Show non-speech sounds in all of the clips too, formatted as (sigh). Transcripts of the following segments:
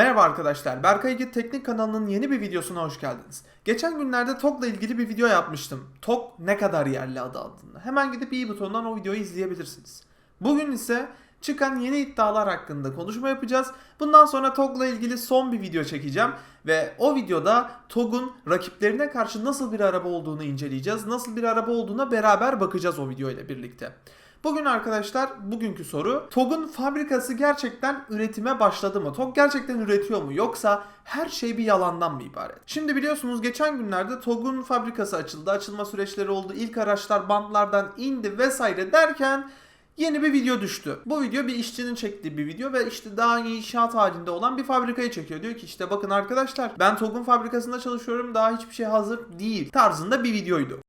Merhaba arkadaşlar, Berkay Git Teknik kanalının yeni bir videosuna hoş geldiniz. Geçen günlerde TOG'la ilgili bir video yapmıştım. TOG ne kadar yerli adı altında. Hemen gidip i butonundan o videoyu izleyebilirsiniz. Bugün ise çıkan yeni iddialar hakkında konuşma yapacağız. Bundan sonra TOG'la ilgili son bir video çekeceğim. Ve o videoda TOG'un rakiplerine karşı nasıl bir araba olduğunu inceleyeceğiz. Nasıl bir araba olduğuna beraber bakacağız o video ile birlikte. Bugün arkadaşlar bugünkü soru TOG'un fabrikası gerçekten üretime başladı mı? TOG gerçekten üretiyor mu? Yoksa her şey bir yalandan mı ibaret? Şimdi biliyorsunuz geçen günlerde TOG'un fabrikası açıldı. Açılma süreçleri oldu. İlk araçlar bantlardan indi vesaire derken yeni bir video düştü. Bu video bir işçinin çektiği bir video ve işte daha inşaat halinde olan bir fabrikayı çekiyor. Diyor ki işte bakın arkadaşlar ben TOG'un fabrikasında çalışıyorum daha hiçbir şey hazır değil tarzında bir videoydu.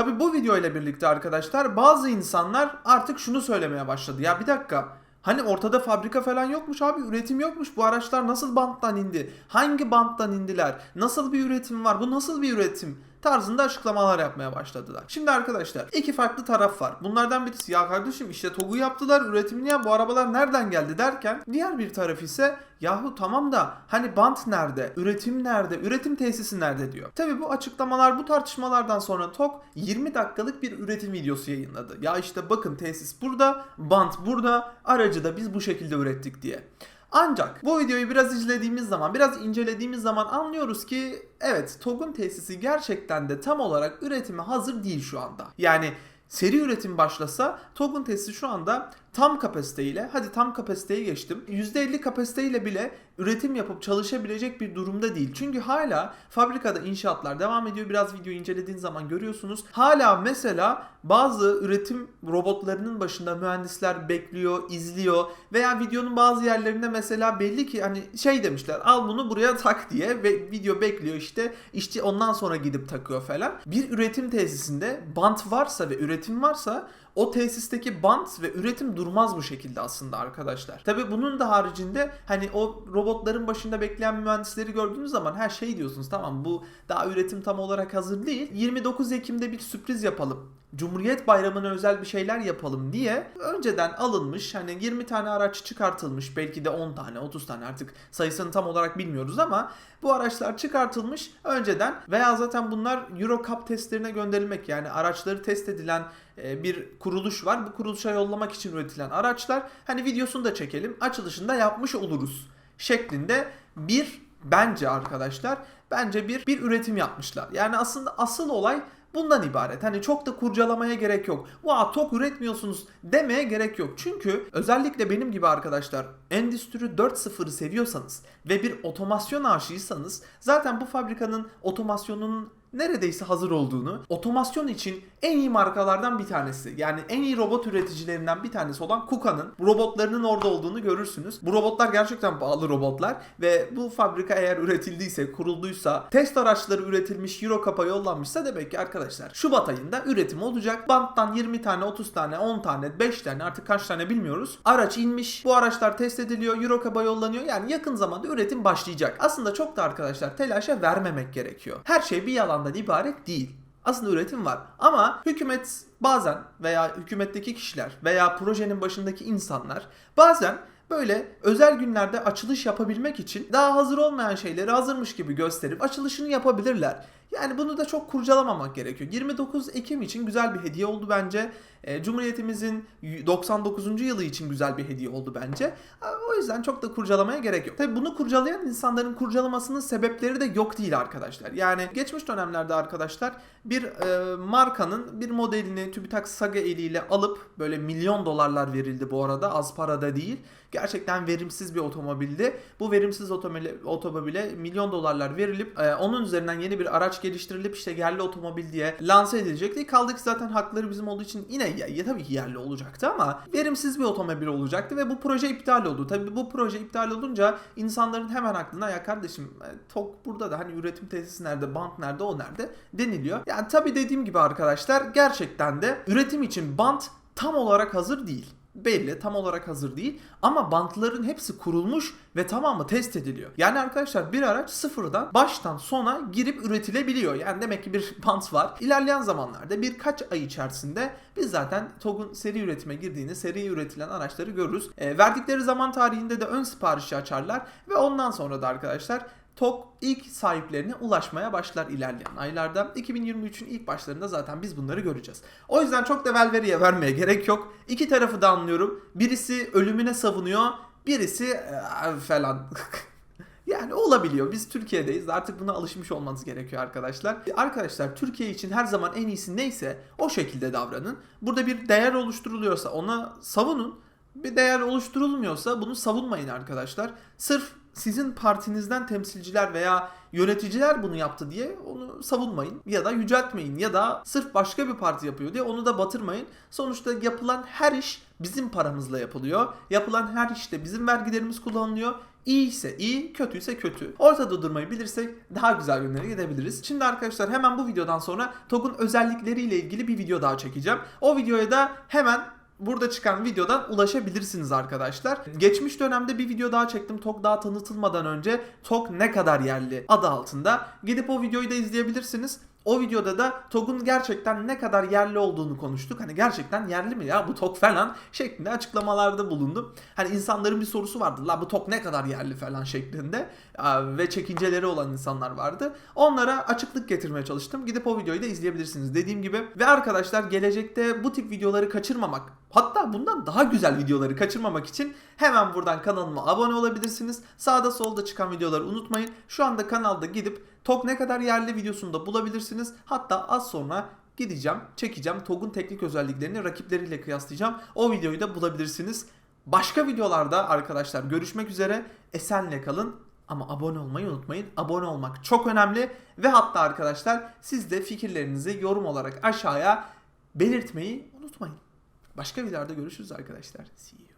Tabi bu video ile birlikte arkadaşlar bazı insanlar artık şunu söylemeye başladı. Ya bir dakika hani ortada fabrika falan yokmuş abi üretim yokmuş. Bu araçlar nasıl banttan indi? Hangi banttan indiler? Nasıl bir üretim var? Bu nasıl bir üretim? Tarzında açıklamalar yapmaya başladılar. Şimdi arkadaşlar iki farklı taraf var. Bunlardan birisi ya kardeşim işte TOG'u yaptılar üretimini ya bu arabalar nereden geldi derken diğer bir taraf ise yahu tamam da hani bant nerede? Üretim nerede? Üretim tesisi nerede diyor. Tabi bu açıklamalar bu tartışmalardan sonra TOG 20 dakikalık bir üretim videosu yayınladı. Ya işte bakın tesis burada, bant burada, aracı da biz bu şekilde ürettik diye. Ancak bu videoyu biraz izlediğimiz zaman, biraz incelediğimiz zaman anlıyoruz ki evet TOG'un tesisi gerçekten de tam olarak üretime hazır değil şu anda. Yani seri üretim başlasa TOG'un tesisi şu anda tam kapasiteyle, hadi tam kapasiteye geçtim. %50 kapasiteyle bile üretim yapıp çalışabilecek bir durumda değil. Çünkü hala fabrikada inşaatlar devam ediyor. Biraz videoyu incelediğiniz zaman görüyorsunuz. Hala mesela bazı üretim robotlarının başında mühendisler bekliyor, izliyor veya videonun bazı yerlerinde mesela belli ki hani şey demişler al bunu buraya tak diye ve video bekliyor işte işçi ondan sonra gidip takıyor falan. Bir üretim tesisinde bant varsa ve üretim varsa o tesisteki bant ve üretim durmaz bu şekilde aslında arkadaşlar. Tabi bunun da haricinde hani o robotların başında bekleyen mühendisleri gördüğünüz zaman her şey diyorsunuz tamam bu daha üretim tam olarak hazır değil. 29 Ekim'de bir sürpriz yapalım. Cumhuriyet Bayramı'na özel bir şeyler yapalım diye önceden alınmış hani 20 tane araç çıkartılmış belki de 10 tane 30 tane artık sayısını tam olarak bilmiyoruz ama bu araçlar çıkartılmış önceden veya zaten bunlar Euro Cup testlerine gönderilmek yani araçları test edilen e, bir kuruluş var. Bu kuruluşa yollamak için üretilen araçlar hani videosunu da çekelim açılışında yapmış oluruz şeklinde bir bence arkadaşlar bence bir bir üretim yapmışlar. Yani aslında asıl olay bundan ibaret. Hani çok da kurcalamaya gerek yok. Vaa tok üretmiyorsunuz demeye gerek yok. Çünkü özellikle benim gibi arkadaşlar Endüstri 4.0'ı seviyorsanız ve bir otomasyon aşığıysanız zaten bu fabrikanın otomasyonunun neredeyse hazır olduğunu, otomasyon için en iyi markalardan bir tanesi. Yani en iyi robot üreticilerinden bir tanesi olan KUKA'nın robotlarının orada olduğunu görürsünüz. Bu robotlar gerçekten pahalı robotlar ve bu fabrika eğer üretildiyse, kurulduysa, test araçları üretilmiş, Euro Cup'a yollanmışsa demek ki arkadaşlar Şubat ayında üretim olacak. Banttan 20 tane, 30 tane, 10 tane, 5 tane artık kaç tane bilmiyoruz. Araç inmiş. Bu araçlar test ediliyor, Euro Cup'a yollanıyor. Yani yakın zamanda üretim başlayacak. Aslında çok da arkadaşlar telaşa vermemek gerekiyor. Her şey bir yalandan ibaret değil. Aslında üretim var. Ama hükümet bazen veya hükümetteki kişiler veya projenin başındaki insanlar bazen böyle özel günlerde açılış yapabilmek için daha hazır olmayan şeyleri hazırmış gibi gösterip açılışını yapabilirler. Yani bunu da çok kurcalamamak gerekiyor. 29 Ekim için güzel bir hediye oldu bence. E, Cumhuriyetimizin 99. yılı için güzel bir hediye oldu bence. O yüzden çok da kurcalamaya gerek yok. Tabi bunu kurcalayan insanların kurcalamasının sebepleri de yok değil arkadaşlar. Yani geçmiş dönemlerde arkadaşlar bir e, markanın bir modelini TÜBİTAK Saga eliyle alıp böyle milyon dolarlar verildi bu arada az parada değil. Gerçekten verimsiz bir otomobildi. Bu verimsiz otomobile, otomobile milyon dolarlar verilip e, onun üzerinden yeni bir araç geliştirilip işte yerli otomobil diye lanse edilecekti. Kaldı ki zaten hakları bizim olduğu için yine ya tabii ki yerli olacaktı ama verimsiz bir otomobil olacaktı ve bu proje iptal oldu. Tabii bu proje iptal olunca insanların hemen aklına ya kardeşim e, TOK burada da hani üretim tesisi nerede, bant nerede, o nerede deniliyor. Yani tabii dediğim gibi arkadaşlar gerçekten de üretim için bant tam olarak hazır değil belli tam olarak hazır değil ama bantların hepsi kurulmuş ve tamamı test ediliyor. Yani arkadaşlar bir araç sıfırdan baştan sona girip üretilebiliyor. Yani demek ki bir (laughs) bant var. İlerleyen zamanlarda birkaç ay içerisinde biz zaten TOG'un seri üretime girdiğini, seri üretilen araçları görürüz. E, verdikleri zaman tarihinde de ön siparişi açarlar ve ondan sonra da arkadaşlar TOG ilk sahiplerine ulaşmaya başlar ilerleyen aylarda. 2023'ün ilk başlarında zaten biz bunları göreceğiz. O yüzden çok da velveriye vermeye gerek yok. İki tarafı da anlıyorum. Birisi ölümüne savunuyor, birisi eee, falan. (laughs) Yani olabiliyor. Biz Türkiye'deyiz. Artık buna alışmış olmanız gerekiyor arkadaşlar. Arkadaşlar Türkiye için her zaman en iyisi neyse o şekilde davranın. Burada bir değer oluşturuluyorsa ona savunun. Bir değer oluşturulmuyorsa bunu savunmayın arkadaşlar. Sırf sizin partinizden temsilciler veya yöneticiler bunu yaptı diye onu savunmayın ya da yüceltmeyin ya da sırf başka bir parti yapıyor diye onu da batırmayın. Sonuçta yapılan her iş bizim paramızla yapılıyor. Yapılan her işte bizim vergilerimiz kullanılıyor. İyi ise iyi, kötüyse kötü. Ortada durmayı bilirsek daha güzel günlere gidebiliriz. Şimdi arkadaşlar hemen bu videodan sonra TOG'un özellikleriyle ilgili bir video daha çekeceğim. O videoya da hemen burada çıkan videodan ulaşabilirsiniz arkadaşlar. Geçmiş dönemde bir video daha çektim TOG daha tanıtılmadan önce TOG ne kadar yerli adı altında. Gidip o videoyu da izleyebilirsiniz. O videoda da TOG'un gerçekten ne kadar yerli olduğunu konuştuk. Hani gerçekten yerli mi ya bu TOG falan şeklinde açıklamalarda bulundum. Hani insanların bir sorusu vardı. La bu TOG ne kadar yerli falan şeklinde. Ve çekinceleri olan insanlar vardı. Onlara açıklık getirmeye çalıştım. Gidip o videoyu da izleyebilirsiniz dediğim gibi. Ve arkadaşlar gelecekte bu tip videoları kaçırmamak hatta bundan daha güzel videoları kaçırmamak için hemen buradan kanalıma abone olabilirsiniz. Sağda solda çıkan videoları unutmayın. Şu anda kanalda gidip TOG ne kadar yerli videosunu da bulabilirsiniz. Hatta az sonra gideceğim, çekeceğim. TOG'un teknik özelliklerini rakipleriyle kıyaslayacağım. O videoyu da bulabilirsiniz. Başka videolarda arkadaşlar görüşmek üzere. Esenle kalın. Ama abone olmayı unutmayın. Abone olmak çok önemli. Ve hatta arkadaşlar siz de fikirlerinizi yorum olarak aşağıya belirtmeyi unutmayın. Başka videolarda görüşürüz arkadaşlar. See you.